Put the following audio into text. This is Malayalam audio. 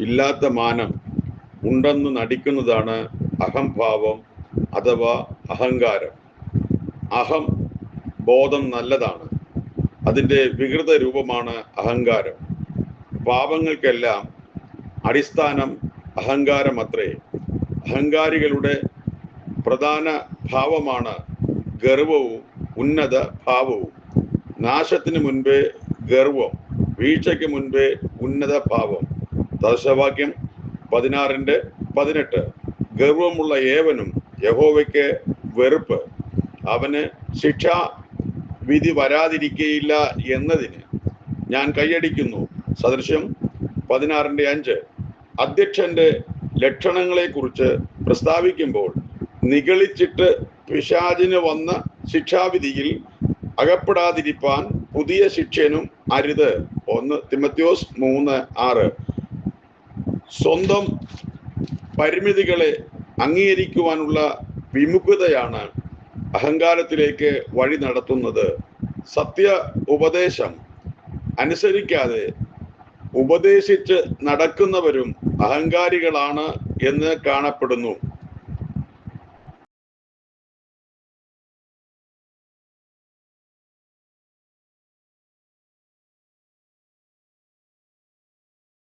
ഇല്ലാത്ത മാനം ഉണ്ടെന്ന് നടിക്കുന്നതാണ് അഹംഭാവം അഥവാ അഹങ്കാരം. അഹം ബോധം നല്ലതാണ്. അതിന്റെ വികൃത രൂപമാണ് അഹങ്കാരം. പാപങ്ങൾക്കെല്ലാം അടിസ്ഥാനം അഹങ്കാരമത്രേ. അഹങ്കാരികളുടെ പ്രധാന ഭാവമാണ് ഗർവവും ഉന്നത ഭാവവും. നാശത്തിന് മുൻപേ ഗർവം വീഴ്ചയ്ക്ക് മുൻപേ ഉന്നത ഭാവം. ദശവാക്യം പതിനാറിന്റെ പതിനെട്ട്. ഗർവമുള്ള ഏവനും യഹോവയ്ക്ക് വെറുപ്പ്. അവന് ശിക്ഷാ വിധി വരാതിരിക്കയില്ല എന്നതിന് ഞാൻ കൈയടിക്കുന്നു. സദൃശ്യം പതിനാറിന്റെ അഞ്ച്. അധ്യക്ഷന്റെ ലക്ഷണങ്ങളെക്കുറിച്ച് പ്രസ്താവിക്കുമ്പോൾ നിഗളിച്ചിട്ട് പിശാചിന് വന്ന ശിക്ഷാവിധിയിൽ അകപ്പെടാതിരിപ്പാൻ പുതിയ ശിക്ഷനും അരുത്. ഒന്ന് തിമത്യോസ് മൂന്ന് ആറ്. സ്വന്തം പരിമിതികളെ അംഗീകരിക്കുവാനുള്ള വിമുഖതയാണ് അഹങ്കാരത്തിലേക്ക് വഴി നടത്തുന്നത്. സത്യ ഉപദേശം അനുസരിക്കാതെ ഉപദേശിച്ച് നടക്കുന്നവരും അഹങ്കാരികളാണ് എന്ന് കാണപ്പെടുന്നു.